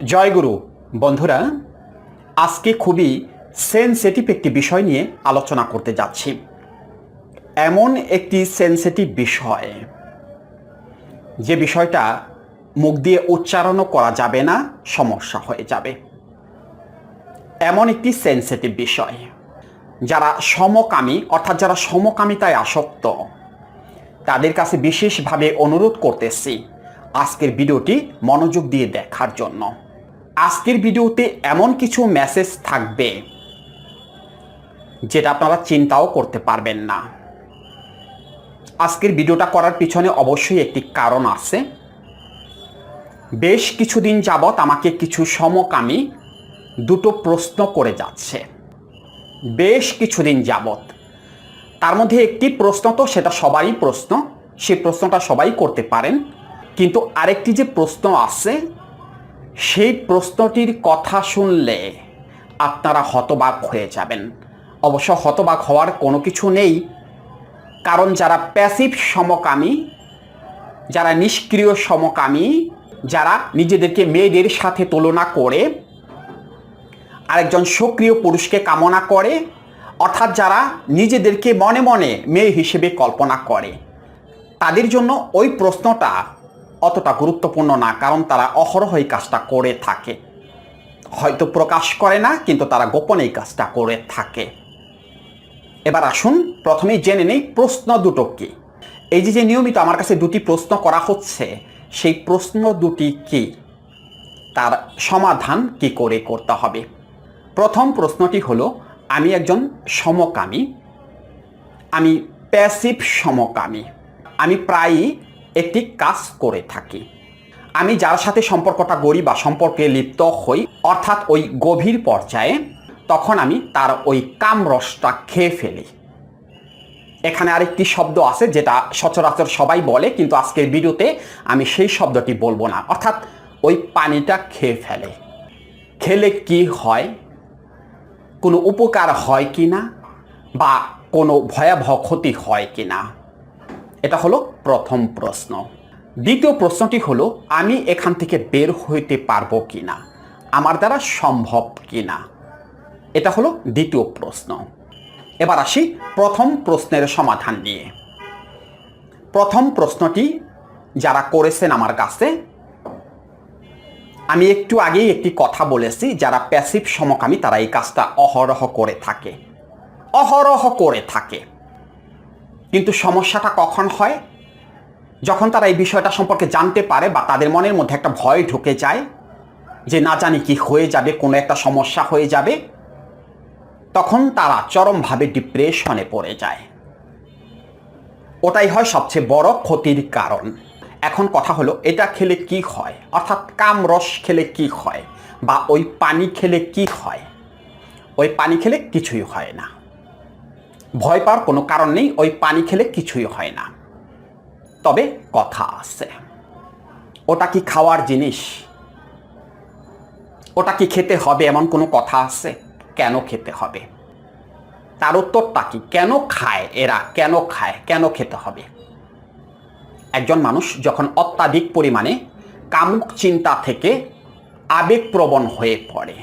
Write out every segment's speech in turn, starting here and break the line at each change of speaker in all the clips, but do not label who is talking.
জয়গুরু বন্ধুরা, আজকে খুবই সেন্সিটিভ একটি বিষয় নিয়ে আলোচনা করতে যাচ্ছি। এমন একটি সেন্সিটিভ বিষয়, যে বিষয়টা মুখ দিয়ে উচ্চারণও করা যাবে না, সমস্যা হয়ে যাবে। এমন একটি সেন্সিটিভ বিষয়, যারা সমকামী, অর্থাৎ যারা সমকামিতায় আসক্ত, তাদের কাছে বিশেষভাবে অনুরোধ করতেছি আজকের ভিডিওটি মনোযোগ দিয়ে দেখার জন্য। আজকের ভিডিওতে এমন কিছু মেসেজ থাকবে, যেটা আপনারা চিন্তাও করতে পারবেন না। আজকের ভিডিওটা করার পিছনে অবশ্যই একটি কারণ আছে। বেশ কিছুদিন যাবৎ আমাকে কিছু সমকামী দুটো প্রশ্ন করে যাচ্ছে। বেশ কিছুদিন যাবৎ। তার মধ্যে একটি প্রশ্ন তো সেটা সবারই প্রশ্ন সেই প্রশ্নটা সবাই করতে পারেন। কিন্তু আরেকটি যে প্রশ্ন আছে সেই প্রশ্নটির কথা শুনলে আপনারা হতবাক হয়ে যাবেন। অবশ্য হতবাক হওয়ার কোনো কিছু নেই, কারণ যারা প্যাসিভ সমকামী, যারা নিষ্ক্রিয় সমকামী, যারা নিজেদেরকে মেয়েদের সাথে তুলনা করে, আরেকজন সক্রিয় পুরুষকে কামনা করে, অর্থাৎ যারা নিজেদেরকে মনে মনে মেয়ে হিসেবে কল্পনা করে, তাদের জন্য ওই প্রশ্নটা অতটা গুরুত্বপূর্ণ না, কারণ তারা অহরহ এই কাজটা করে থাকে। হয়তো প্রকাশ করে না, কিন্তু তারা গোপনে এই কাজটা করে থাকে। এবার আসুন, প্রথমেই জেনে নেই প্রশ্ন দুটো কি। এই যে যে নিয়মিত আমার কাছে দুটি প্রশ্ন করা হচ্ছে, সেই প্রশ্ন দুটি কি? তার সমাধান কি করে করতে হবে? প্রথম প্রশ্নটি হলো, আমি একজন সমকামী। আমি প্যাসিভ সমকামী। আমি প্রায়ই একটি কাজ করে থাকি। আমি যার সাথে সম্পর্কটা গড়ি বা সম্পর্কে লিপ্ত হই, অর্থাৎ ওই গভীর পর্যায়ে, তখন আমি তার ওই কামরসটা খেয়ে ফেলি। এখানে আরেকটি শব্দ আছে যেটা সচরাচর সবাই বলে, কিন্তু আজকের ভিডিওতে আমি সেই শব্দটি বলব না। অর্থাৎ ওই পানিটা খেয়ে ফেলে। খেলে কি হয়? কোনো উপকার হয় কি না? বা কোনো ভয়াবহ ক্ষতি হয় কি না? এটা হলো প্রথম প্রশ্ন। দ্বিতীয় প্রশ্নটি হলো, আমি এখান থেকে বের হইতে পারব কি না আমার দ্বারা সম্ভব কি না এটা হলো দ্বিতীয় প্রশ্ন। এবার আসি প্রথম প্রশ্নের সমাধান নিয়ে। প্রথম প্রশ্নটি, যারা করেছেন আমার কাছে, আমি একটু আগেই একটি কথা বলেছি, যারা প্যাসিভ সমকামী তারা এই কাজটা অহরহ করে থাকে। অহরহ করে থাকে। কিন্তু সমস্যাটা কখন হয়? যখন তারা এই বিষয়টা সম্পর্কে জানতে পারে বা তাদের মনের মধ্যে একটা ভয় ঢুকে যায় যে না জানি কি হয়ে যাবে, কোনো একটা সমস্যা হয়ে যাবে, তখন তারা চরমভাবে ডিপ্রেশনে পড়ে যায়। ওটাই হয় সবচেয়ে বড় ক্ষতির কারণ। এখন কথা হলো, এটা খেলে কি হয়? অর্থাৎ কামরস খেলে কি হয়? বা ওই পানি খেলে কি হয়? ওই পানি খেলে কিছুই হয় না। ভয় পাওয়ার কোনো কারণ নেই, ওই পানি খেলে কিছুই হয় না। তবে কথা আছে। ওটা কি খাওয়ার জিনিস? ওটা কি খেতে হবে এমন কোনো কথা আছে? কেন খেতে হবে? তার উত্তরটা কি? কেন খায় এরা? কেন খায়? কেন খেতে হবে? একজন মানুষ যখন অত্যাধিক পরিমাণে কামুক চিন্তা থেকে আবেগপ্রবণ হয়ে পড়ে,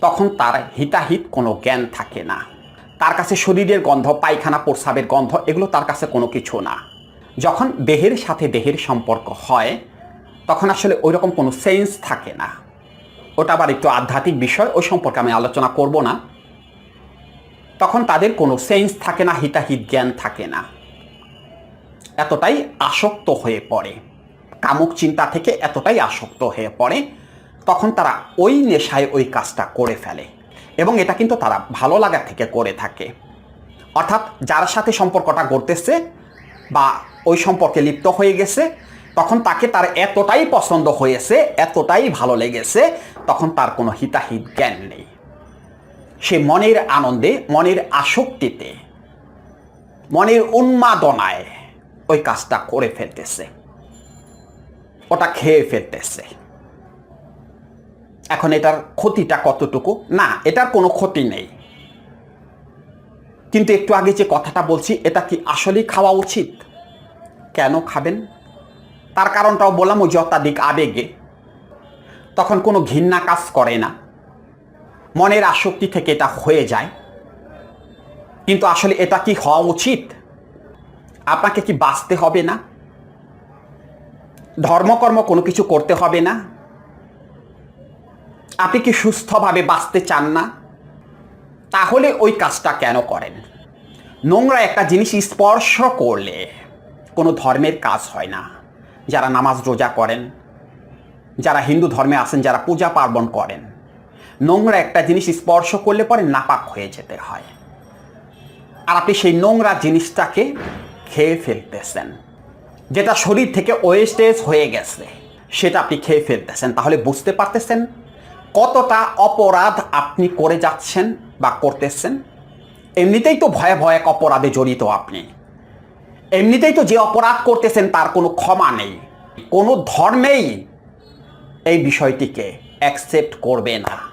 তখন তার হিতাহিত কোনো জ্ঞান থাকে না। তার কাছে শরীরের গন্ধ, পায়খানা, প্রস্রাবের গন্ধ, এগুলো তার কাছে কোনো কিছু না। যখন দেহের সাথে দেহের সম্পর্ক হয়, তখন আসলে ওই রকম কোনো সেন্স থাকে না। ওটা আবার একটু আধ্যাত্মিক বিষয়, ওই সম্পর্কে আমি আলোচনা করব না। তখন তাদের কোনো সেন্স থাকে না, হিতাহিত জ্ঞান থাকে না। এতটাই আসক্ত হয়ে পড়ে। কামুক চিন্তা থেকে এতটাই আসক্ত হয়ে পড়ে, তখন তারা ওই নেশায় ওই কাজটা করে ফেলে। এবং এটা কিন্তু তারা ভালো লাগা থেকে করে থাকে। অর্থাৎ যার সাথে সম্পর্কটা গড়তেছে বা ওই সম্পর্কে লিপ্ত হয়ে গেছে, তখন তাকে তার এতটাই পছন্দ হয়েছে, এতটাই ভালো লেগেছে, তখন তার কোনো হিতাহিত জ্ঞান নেই। সে মনের আনন্দে, মনের আসক্তিতে, মনের উন্মাদনায় ওই কাজটা করে ফেলতেছে। ওটা খেয়ে ফেলতেছে। এখন এটার ক্ষতিটা কতটুকু? না, এটার কোনো ক্ষতি নেই। কিন্তু একটু আগে যে কথাটা বলছি, এটা কি আসলেই খাওয়া উচিত? কেন খাবেন? তার কারণটাও বললাম, ওই অত্যাধিক আবেগে। তখন কোনো ঘৃণা কাজ করে না। মনের আসক্তি থেকে এটা হয়ে যায়। কিন্তু আসলে এটা কি হওয়া উচিত? আপনাকে কি বাঁচতে হবে না? ধর্মকর্ম কোনো কিছু করতে হবে না? আপনি কি সুস্থভাবে বাঁচতে চান না? তাহলে ওই কাজটা কেন করেন? নোংরা একটা জিনিস স্পর্শ করলে কোনো ধর্মের কাজ হয় না। যারা নামাজ রোজা করেন, যারা হিন্দু ধর্মে আসেন যারা পূজা পার্বণ করেন, নোংরা একটা জিনিস স্পর্শ করলে পরে নাপাক হয়ে যেতে হয়। আর আপনি সেই নোংরা জিনিসটাকে খেয়ে ফেলতেছেন, যেটা শরীর থেকে ওয়েস্টেজ হয়ে গেছে, সেটা আপনি খেয়ে ফেলতেছেন, তাহলে বুঝতে পারতেছেন কতটা অপরাধ আপনি করে যাচ্ছেন বা করতেছেন? এমনিতেই তো ভয়ে ভয়ে এক অপরাধে জড়িত আপনি। এমনিতেই তো যে অপরাধ করতেছেন তার কোনো ক্ষমা নেই। কোনো ধর্মেই এই বিষয়টিকে অ্যাকসেপ্ট করবে না।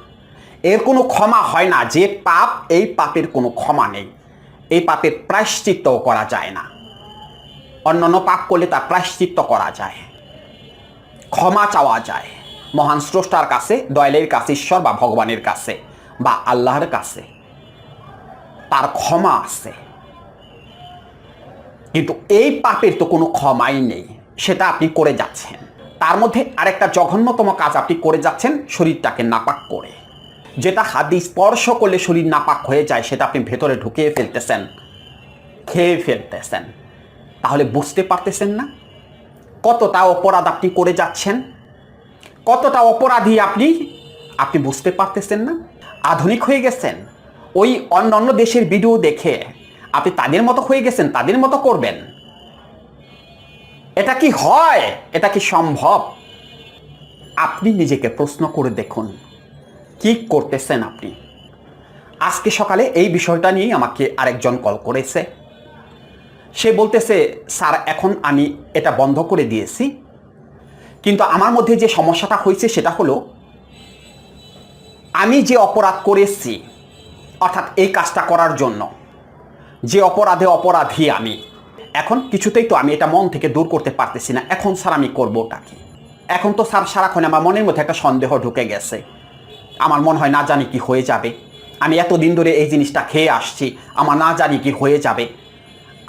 এর কোনো ক্ষমা হয় না। যে পাপ, এই পাপের কোনো ক্ষমা নেই। এই পাপের প্রায়শ্চিত্ত করা যায় না। অন্যান্য পাপ করলে তার প্রায়শ্চিত্ত করা যায়। ক্ষমা চাওয়া যায়। মহান স্রষ্টার কাছে, দয়ালের কাছে, ঈশ্বর বা ভগবানের কাছে বা আল্লাহর কাছে। তার ক্ষমা আছে। কিন্তু এই পাপের তো কোনো ক্ষমাই নেই, সেটা আপনি করে যাচ্ছেন। তার মধ্যে আরেকটা জঘন্যতম কাজ আপনি করে যাচ্ছেন, শরীরটাকে নাপাক করে। যেটা হাদি স্পর্শ করলে শরীর নাপাক হয়ে যায়, সেটা আপনি ভেতরে ঢুকিয়ে ফেলতেছেন, খেয়ে ফেলতেছেন। তাহলে বুঝতে পারতেছেন না কতটা অপরাধ আপনি করে যাচ্ছেন? কতটা অপরাধী আপনি? আপনি বুঝতে পারতেছেন না? আধুনিক হয়ে গেছেন। ওই অন্য অন্য দেশের ভিডিও দেখে আপনি তাদের মতো হয়ে গেছেন, তাদের মতো করবেন। এটা কি হয়? এটা কি সম্ভব? আপনি নিজেকে প্রশ্ন করে দেখুন, কি করতেছেন আপনি? আজকে সকালে এই বিষয়টা নিয়েই আমাকে আরেকজন কল করেছে। সে বলতেছে, স্যার, এখন আমি এটা বন্ধ করে দিয়েছি। কিন্তু আমার মধ্যে যে সমস্যাটা হয়েছে সেটা হলো, আমি যে অপরাধ করেছি অর্থাৎ এই কাজটা করার জন্য, যে অপরাধে অপরাধী আমি, এখন কিছুতেই তো আমি এটা মন থেকে দূর করতে পারতেছি না, এখন স্যার আমি করব ওটা কি? এখন তো স্যার সারাক্ষণ আমার মনের মধ্যে একটা সন্দেহ ঢুকে গেছে, আমার মনে হয় না জানি কি হয়ে যাবে, আমি এতদিন ধরে এই জিনিসটা খেয়ে আসছি, আমার না জানি কি হয়ে যাবে,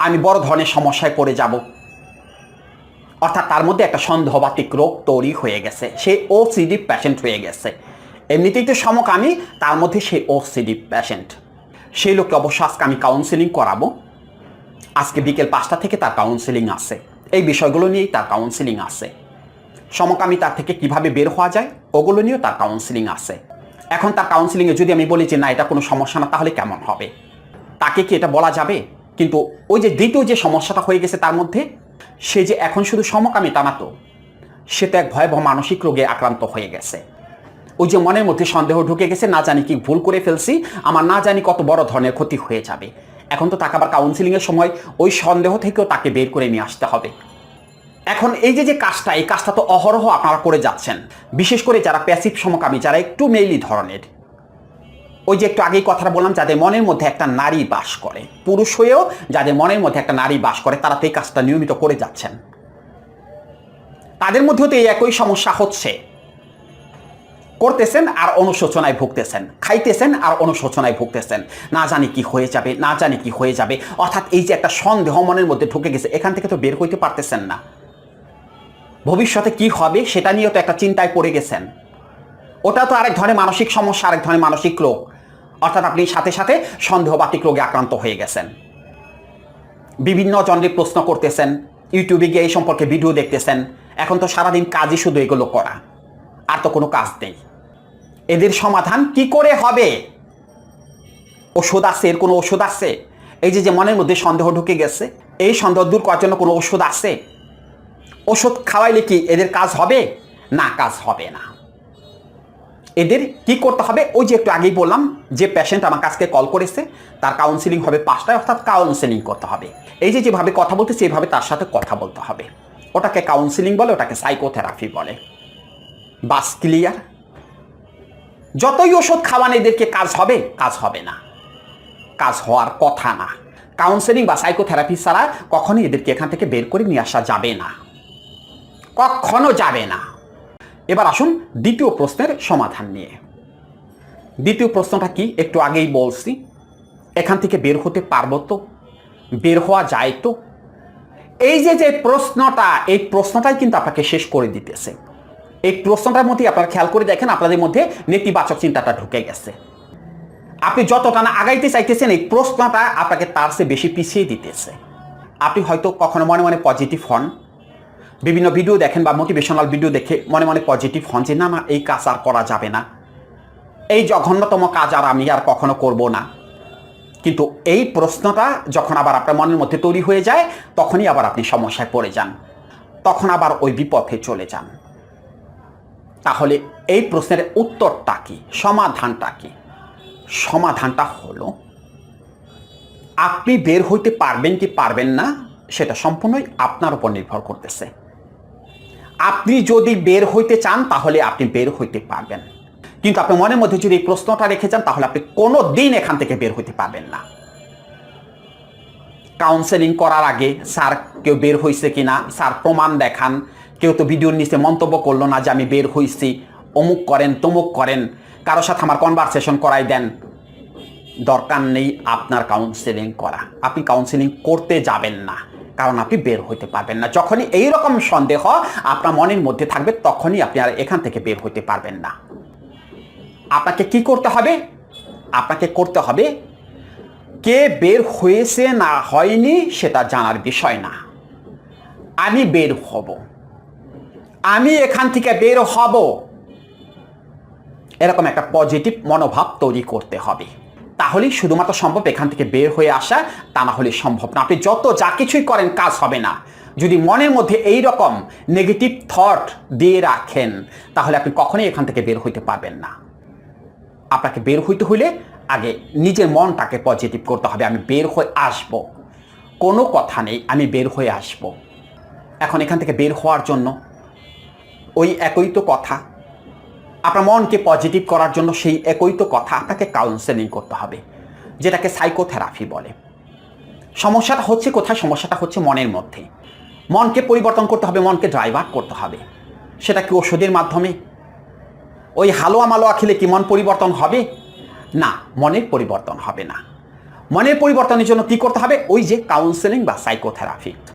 আমি বড় ধরনের সমস্যায় পড়ে যাব। অর্থাৎ তার মধ্যে একটা সন্দেহবাতিক রোগ তৈরি হয়ে গেছে। সে ওসিডি প্যাশেন্ট হয়ে গেছে। এমনিতেই তো সমকামী, তার মধ্যে সে ওসিডি প্যাশেন্ট সেই লোককে অবশ্য আজকে আমি কাউন্সেলিং করাবো। আজকে বিকেল পাঁচটা থেকে তার কাউন্সেলিং আছে। এই বিষয়গুলো নিয়েই তার কাউন্সেলিং আছে। সমকামিতা থেকে কীভাবে বের হওয়া যায়, ওগুলো নিয়েও তার কাউন্সিলিং আছে। এখন তার কাউন্সিলিংয়ে যদি আমি বলি যে, না, এটা কোনো সমস্যা না, তাহলে কেমন হবে? তাকে কি এটা বলা যাবে? কিন্তু ওই যে দ্বিতীয় যে সমস্যাটা হয়ে গেছে তার মধ্যে সে যে এখন শুধু সমকামী তা না তো সে তো এক ভয়াবহ মানসিক রোগে আক্রান্ত হয়ে গেছে। ওই যে মনের মধ্যে সন্দেহ ঢুকে গেছে, না জানি কি ভুল করে ফেলছি, আমার না জানি কত বড় ধরনের ক্ষতি হয়ে যাবে। এখন তো তাকে আবার কাউন্সিলিংয়ের সময় ওই সন্দেহ থেকেও তাকে বের করে নিয়ে আসতে হবে। এখন এই যে যে কাজটা, এই কাজটা তো অহরহ আপনারা করে যাচ্ছেন। বিশেষ করে যারা প্যাসিভ সমকামী, যারা একটু মেইলি ধরনের। ওই যে একটু আগেই কথাটা বললাম, যাদের মনের মধ্যে একটা নারী বাস করে, পুরুষ হয়েও যাদের মনের মধ্যে একটা নারী বাস করে, তারা তো এই কাজটা নিয়মিত করে যাচ্ছেন। তাদের মধ্যেও তো এই একই সমস্যা হচ্ছে। করতেছেন আর অনুশোচনায় ভুগতেছেন, খাইতেছেন আর অনুশোচনায় ভুগতেছেন। না জানি কি হয়ে যাবে, না জানি কি হয়ে যাবে। অর্থাৎ এই যে একটা সন্দেহ মনের মধ্যে ঢুকে গেছে, এখান থেকে তো বের হইতে পারতেছেন না। ভবিষ্যতে কি হবে সেটা নিয়েও তো একটা চিন্তায় পড়ে গেছেন। ওটা তো আরেক ধরনের মানসিক সমস্যা, আরেক ধরনের মানসিক রোগ অর্থাৎ আপনি সাথে সাথে সন্দেহবাতিক রোগে আক্রান্ত হয়ে গেছেন। বিভিন্ন জনরে প্রশ্ন করতেছেন, ইউটিউবে গিয়ে এই সম্পর্কে ভিডিও দেখতেছেন। এখন তো সারাদিন কাজই শুধু এগুলো করা, আর তো কোনো কাজ নেই। এদের সমাধান কি করে হবে? ওষুধ আছে, এর কোনো ওষুধ আছে? এই যে যে মনের মধ্যে সন্দেহ ঢুকে গেছে, এই সন্দেহ দূর করার জন্য কোনো ওষুধ আছে? ওষুধ খাওয়াইলে কি এদের কাজ হবে? না, কাজ হবে না। এদের কি করতে হবে? ওই যে একটু আগেই বললাম যে পেশেন্ট আমার কাছকে কল করেছে, তার কাউন্সিলিং হবে পাঁচটায়, অর্থাৎ কাউন্সিলিং করতে হবে। এই যে যেভাবে কথা বলতে সেইভাবে তার সাথে কথা বলতে হবে। ওটাকে কাউন্সিলিং বলে, ওটাকে সাইকোথেরাপি বলে। বাস ক্লিয়ার যতই ওষুধ খাওয়ান, এদেরকে কাজ হবে? কাজ হবে না। কাজ হওয়ার কথা না। কাউন্সেলিং বা সাইকোথেরাপি ছাড়া কখনোই এদেরকে এখান থেকে বের করে নিয়ে আসা যাবে না। কখনো যাবে না। এবার আসুন দ্বিতীয় প্রশ্নের সমাধান নিয়ে। দ্বিতীয় প্রশ্নটা কি? একটু আগেই বলছি। এখান থেকে বের হতে পারব তো? বের হওয়া যায় তো? এই যে যে প্রশ্নটা, এই প্রশ্নটাই কিন্তু আপনাকে শেষ করে দিতেছে। এই প্রশ্নটার মধ্যে আপনারা খেয়াল করে দেখেন, আপনাদের মধ্যে নেতিবাচক চিন্তাটা ঢুকে গেছে। আপনি যতটা না আগাইতে চাইতেছেন, এই প্রশ্নটা আপনাকে তার চেয়ে বেশি পিছিয়ে দিতেছে। আপনি হয়তো কখনো মনে মনে পজিটিভ হন। বিভিন্ন ভিডিও দেখেন বা মোটিভেশনাল ভিডিও দেখে মনে মনে পজিটিভ হন যে, না না, এই কাজ আর করা যাবে না। এই জঘন্যতম কাজ আর আমি আর কখনো করব না। কিন্তু এই প্রশ্নটা যখন আবার আপনার মনের মধ্যে তৈরি হয়ে যায়, তখনই আবার আপনি সমস্যায় পড়ে যান। তখন আবার ওই বিপথে চলে যান। তাহলে এই প্রশ্নের উত্তরটা কি? সমাধানটা কি? সমাধানটা হলো, আপনি বের হইতে পারবেন কি পারবেন না, সেটা সম্পূর্ণই আপনার উপর নির্ভর করতেছে। আপনি যদি বের হইতে চান, তাহলে আপনি বের হইতে পারবেন। কিন্তু আপনি মনের মধ্যে যদি এই প্রশ্নটা রেখে যান, তাহলে আপনি কোনো দিন এখান থেকে বের হইতে পারবেন না। কাউন্সেলিং করার আগে স্যার কেউ বের হয়েছে কি না স্যার প্রমাণ দেখান। কেউ তো ভিডিওর নিচে মন্তব্য করল না যে আমি বের হয়েছি অমুক করেন, তমুক করেন। কারোর সাথে আমার কনভারসেশন করাই দেন। দরকার নেই আপনার কাউন্সেলিং করা। আপনি কাউন্সেলিং করতে যাবেন না। কারণ আপনি বের হইতে পারবেন না। যখনই এই রকম সন্দেহ আপনার মনের মধ্যে থাকবে, তখনই আপনি আর এখান থেকে বের হইতে পারবেন না। আপনাকে কি করতে হবে? আপনাকে করতে হবে, কে বের হয়েছে না হয়নি সেটা জানার বিষয় না। আমি বের হব। আমি এখান থেকে বের হব। এরকম একটা পজিটিভ মনোভাব তৈরি করতে হবে। তাহলেই শুধুমাত্র সম্ভব এখান থেকে বের হয়ে আসা, তা না হলে সম্ভব না। আপনি যত যা কিছুই করেন, কাজ হবে না। যদি মনের মধ্যে এই রকম নেগেটিভ থট দিয়ে রাখেন, তাহলে আপনি কখনোই এখান থেকে বের হইতে পারবেন না। আপনাকে বের হইতে হইলে আগে নিজের মনটাকে পজিটিভ করতে হবে। আমি বের হয়ে আসব। কোনো কথা নেই, আমি বের হয়ে আসব। এখন এখান থেকে বের হওয়ার জন্য ওই একই তো কথা। আপনার মনকে পজিটিভ করার জন্য সেই একই তো কথা আপনাকে কাউন্সেলিং করতে হবে, যেটাকে সাইকোথেরাপি বলে। সমস্যাটা হচ্ছে কোথায়? সমস্যাটা হচ্ছে মনের মধ্যে। মনকে পরিবর্তন করতে হবে, মনকে ড্রাইভার করতে হবে। সেটা কি ওষুধের মাধ্যমে? ওই হালুয়া মালোয়া খেলে কি মন পরিবর্তন হবে? না, মনের পরিবর্তন হবে না। মনের পরিবর্তনের জন্য কি করতে হবে? ওই যে কাউন্সেলিং বা সাইকোথেরাপি